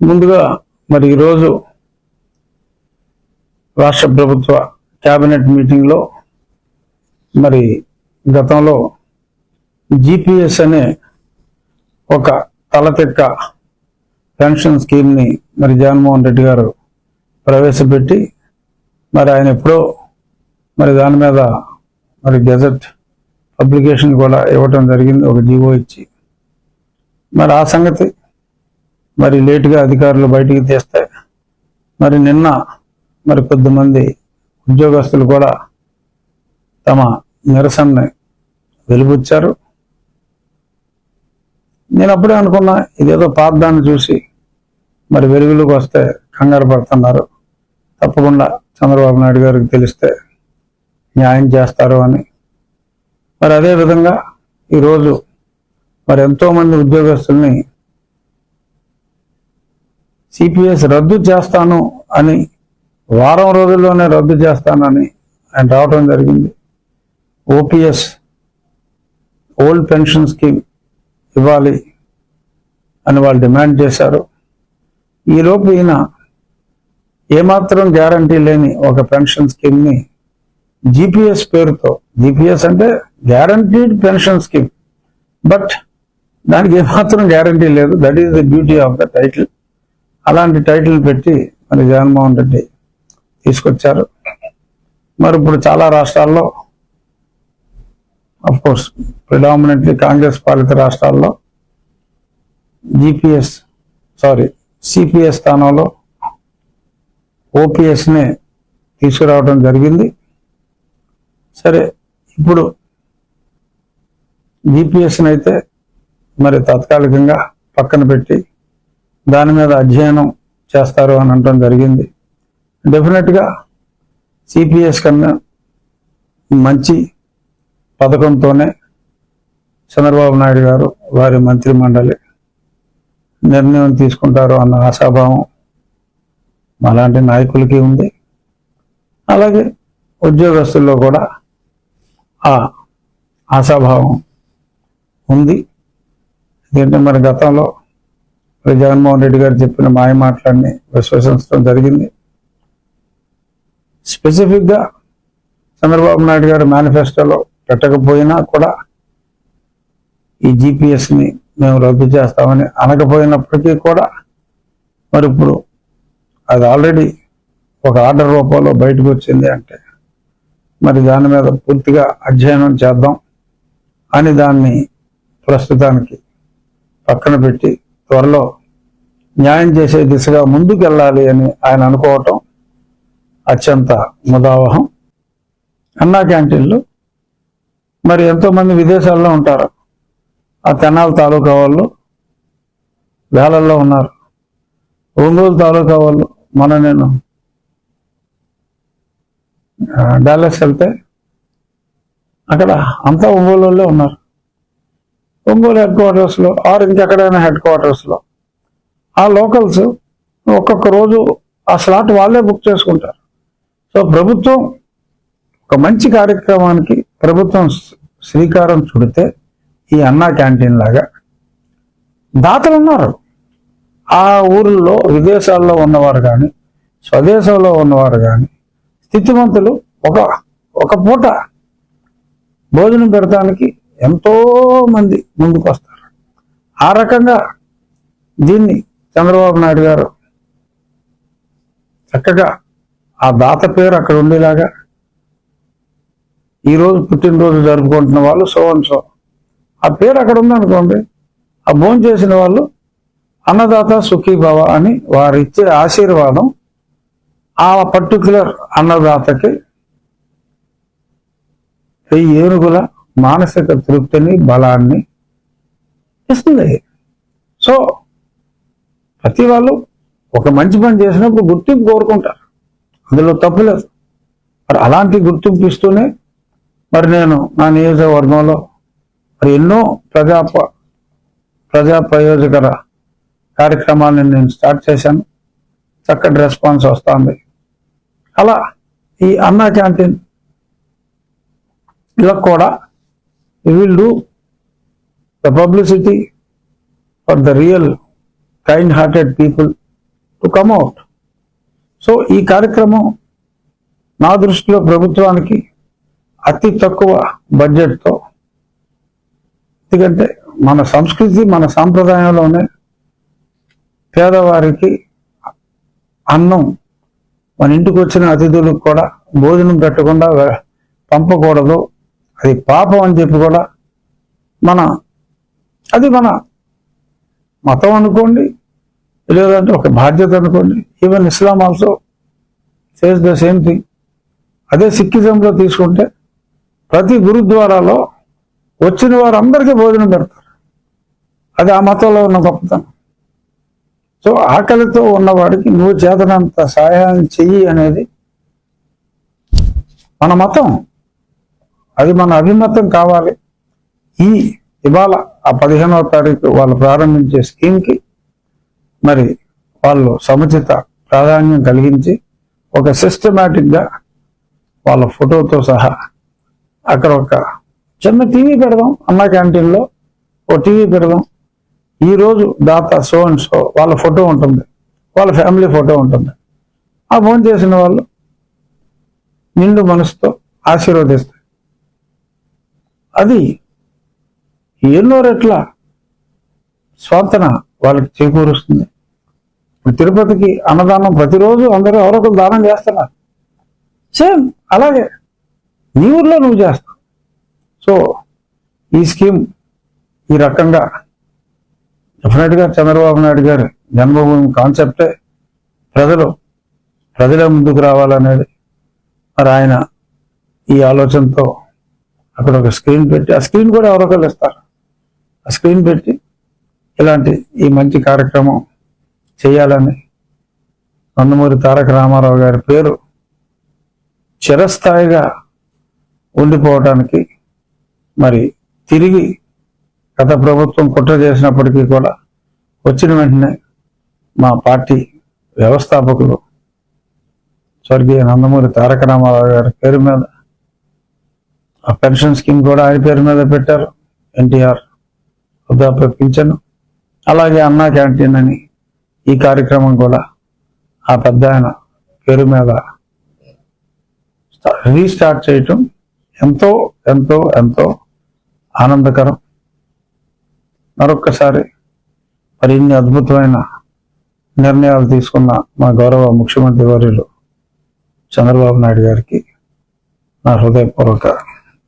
ముందుగా మరి ఈరోజు రాష్ట్ర ప్రభుత్వ క్యాబినెట్ మీటింగ్లో మరి గతంలో జిపిఎస్ అనే ఒక తలతెక్క పెన్షన్ స్కీమ్ని మరి జగన్మోహన్ రెడ్డి గారు ప్రవేశపెట్టి మరి ఆయన ఎప్పుడో మరి దాని మీద మరి గెజెట్ పబ్లికేషన్ కూడా ఇవ్వటం జరిగింది ఒక జీవో ఇచ్చి. మరి ఆ సంగతి మరి లేటుగా అధికారులు బయటికి తీస్తే మరి నిన్న మరి కొద్దిమంది ఉద్యోగస్తులు కూడా తమ నిరసనని వెలుబుచ్చారు. నేను అప్పుడే అనుకున్నా ఇదేదో పార్థాన్ని చూసి మరి వెలుగులోకి వస్తే కంగారు పడుతున్నారు. తప్పకుండా చంద్రబాబు నాయుడు గారికి తెలిస్తే న్యాయం చేస్తారు అని. మరి అదే విధంగా ఈరోజు మరి ఎంతో మంది ఉద్యోగస్తుల్ని సిపిఎస్ రద్దు చేస్తాను అని వారం రోజుల్లోనే రద్దు చేస్తానని ఆయన రావడం జరిగింది. ఓపీఎస్ ఓల్డ్ పెన్షన్ స్కీమ్ ఇవ్వాలి అని వాళ్ళు డిమాండ్ చేశారు. ఈలోపు ఈయన ఏమాత్రం గ్యారంటీ లేని ఒక పెన్షన్ స్కీమ్ని జిపిఎస్ పేరుతో జిపిఎస్ అంటే గ్యారంటీడ్ పెన్షన్ స్కీమ్ బట్ దానికి ఏమాత్రం గ్యారంటీ లేదు. That is the beauty of the title. అలాంటి టైటిల్ పెట్టి మరి జగన్మోహన్ రెడ్డి తీసుకొచ్చారు. మరి ఇప్పుడు చాలా రాష్ట్రాల్లో అఫ్ కోర్స్ ప్రిడామినెంట్లీ కాంగ్రెస్ పాలిత రాష్ట్రాల్లో జిపిఎస్ సారీ సిపిఎస్ స్థానంలో ఓపీఎస్ని తీసుకురావడం జరిగింది. సరే ఇప్పుడు జిపిఎస్ని అయితే మరి తాత్కాలికంగా పక్కన పెట్టి దాని మీద అధ్యయనం చేస్తారు అని అనడం జరిగింది. డెఫినెట్గా సిపిఎస్ కన్నా మంచి పథకంతోనే చంద్రబాబు నాయుడు గారు వారి మంత్రి మండలి నిర్ణయం తీసుకుంటారు అన్న ఆశాభావం అలాంటి నాయకులకి ఉంది. అలాగే ఉద్యోగస్తుల్లో కూడా ఆ ఆశాభావం ఉంది. ఎందుకంటే మరి గతంలో జగన్మోహన్ రెడ్డి గారు చెప్పిన మాయ మాటలన్నీ విశ్వసించడం జరిగింది. స్పెసిఫిక్గా చంద్రబాబు నాయుడు గారు మేనిఫెస్టోలో పెట్టకపోయినా కూడా ఈ జిపిఎస్ని మేము రద్దు చేస్తామని అనకపోయినప్పటికీ కూడా మరి ఇప్పుడు అది ఆల్రెడీ ఒక ఆర్డర్ రూపంలో బయటకు వచ్చింది అంటే మరి దాని మీద పూర్తిగా అధ్యయనం చేద్దాం అని దాన్ని ప్రస్తుతానికి పక్కన పెట్టి త్వరలో న్యాయం చేసే దిశగా ముందుకు వెళ్ళాలి అని ఆయన అనుకోవటం అత్యంత ముదావహం. అన్నా క్యాంటీన్లు. మరి ఎంతో మంది విదేశాల్లో ఉంటారు. ఆ తెనాల తాలూకా వాళ్ళు వేలల్లో ఉన్నారు. ఒంగోలు తాలూకా వాళ్ళు మొన్న నేను డాలస్ వెళ్తే అక్కడ అంతా ఒంగోలు వాళ్ళే ఉన్నారు. ఒంగోలు హెడ్ క్వార్టర్స్లో ఆర్ ఇంకెక్కడైనా హెడ్ క్వార్టర్స్లో ఆ లోకల్స్ ఒక్కొక్క రోజు ఆ స్లాట్ వాళ్ళే బుక్ చేసుకుంటారు. సో ప్రభుత్వం ఒక మంచి కార్యక్రమానికి ప్రభుత్వం శ్రీకారం చుడితే ఈ అన్నా క్యాంటీన్ లాగా దాతలు ఉన్నారు. ఆ ఊర్లో విదేశాల్లో ఉన్నవారు కానీ స్వదేశంలో ఉన్నవారు కానీ స్థితిమంతులు ఒక ఒక పూట భోజనం పెడతానికి ఎంతో మంది ముందుకు వస్తారు. ఆ రకంగా దీన్ని చంద్రబాబు నాయుడు గారు చక్కగా ఆ దాత పేరు అక్కడ ఉండేలాగా ఈరోజు పుట్టినరోజు జరుపుకుంటున్న వాళ్ళు సో ఆ పేరు అక్కడ ఉందనుకోండి ఆ భోజనం చేసిన వాళ్ళు అన్నదాత సుఖీ భవ అని వారిచ్చే ఆశీర్వాదం ఆ పర్టికులర్ అన్నదాతకి ఏనుగుల మానసిక తృప్తిని బలాన్ని ఇస్తుంది. సో ప్రతి వాళ్ళు ఒక మంచి పని చేసినప్పుడు గుర్తింపు కోరుకుంటారు. అందులో తప్పు లేదు. మరి అలాంటి గుర్తింపు ఇస్తూనే మరి నేను నా నియోజకవర్గంలో మరి ఎన్నో ప్రజా ప్రజా ప్రయోజకర కార్యక్రమాలను నేను స్టార్ట్ చేశాను. చక్కటి రెస్పాన్స్ వస్తుంది. అలా ఈ అన్నా క్యాంటీన్ ఇలా కూడా will do the publicity for the real kind hearted people to come out so ఈ కార్యక్రమం నా దృష్టిలో ప్రభుత్వానికి అతి తక్కువ బడ్జెట్తో ఎందుకంటే మన సంస్కృతి మన సాంప్రదాయంలోనే పేదవారికి అన్నం మన ఇంటికి వచ్చిన అతిథులకు కూడా భోజనం పెట్టకుండా పంపకూడదు. అది పాపం అని చెప్పి కూడా మన అది మన మతం అనుకోండి లేదంటే ఒక బాధ్యత అనుకోండి. Even Islam also says the same thing అదే సిక్కిజంలో తీసుకుంటే ప్రతి గురుద్వారాలో వచ్చిన వారందరికీ భోజనం పెడతారు. అది ఆ మతంలో ఉన్న గొప్పతనం. సో ఆకలితో ఉన్నవాడికి నువ్వు చేతనంత సహాయం చెయ్యి అనేది మన మతం. అది మన అభిమతం కావాలి. ఈ ఇవాళ ఆ పదిహేనవ తారీఖు వాళ్ళు ప్రారంభించే స్కీమ్కి మరి వాళ్ళు సముచిత ప్రాధాన్యం కలిగించి ఒక సిస్టమేటిక్గా వాళ్ళ ఫోటోతో సహా అక్కడ ఒక చిన్న టీవీ పెడదాం అన్న క్యాంటీన్లో ఓ టీవీ పెడదాం. ఈ రోజు దాత సో అండ్ సో వాళ్ళ ఫోటో ఉంటుంది వాళ్ళ ఫ్యామిలీ ఫోటో ఉంటుంది. ఆ ఫోన్ చేసిన వాళ్ళు నిండు మనసుతో ఆశీర్వదిస్తారు. అది ఎన్నో రెట్ల స్వాంతన వాళ్ళకి చేకూరుస్తుంది. తిరుపతికి అన్నదానం ప్రతిరోజు అందరూ ఎవరొకరు దానం చేస్తున్నారు. సేమ్ అలాగే నీ ఊర్లో నువ్వు చేస్తావు. సో ఈ స్కీమ్ ఈ రకంగా డెఫినెట్గా చంద్రబాబు నాయుడు గారి జన్మభూమి కాన్సెప్టే ప్రజలు ప్రజలే ముందుకు రావాలనేది. మరి ఆయన ఈ ఆలోచనతో అక్కడ ఒక స్క్రీన్ పెట్టి ఆ స్క్రీన్ కూడా ఎవరొకరు ఇస్తారు. ఆ స్క్రీన్ పెట్టి ఇలాంటి ఈ మంచి కార్యక్రమం చేయాలని నందమూరి తారక రామారావు గారి పేరు చిరస్థాయిగా ఉండిపోవటానికి మరి తిరిగి గత ప్రభుత్వం కుట్ర చేసినప్పటికీ కూడా వచ్చిన వెంటనే మా పార్టీ వ్యవస్థాపకులు స్వర్గీయ నందమూరి తారక రామారావు గారి పేరు మీద ఆ పెన్షన్ స్కీమ్ కూడా ఆయన పేరు మీద పెట్టారు. ఎన్టీఆర్ వృద్ధాప్య పింఛను. అలాగే అన్నా క్యాంటీన్ అని ఈ కార్యక్రమం కూడా ఆ పెద్ద ఆయన పేరు మీద రీస్టార్ట్ చేయటం ఎంతో ఎంతో ఎంతో ఆనందకరం. మరొక్కసారి మరి ఇన్ని అద్భుతమైన నిర్ణయాలు తీసుకున్న మా గౌరవ ముఖ్యమంత్రి వర్యులు చంద్రబాబు నాయుడు గారికి నా హృదయపూర్వక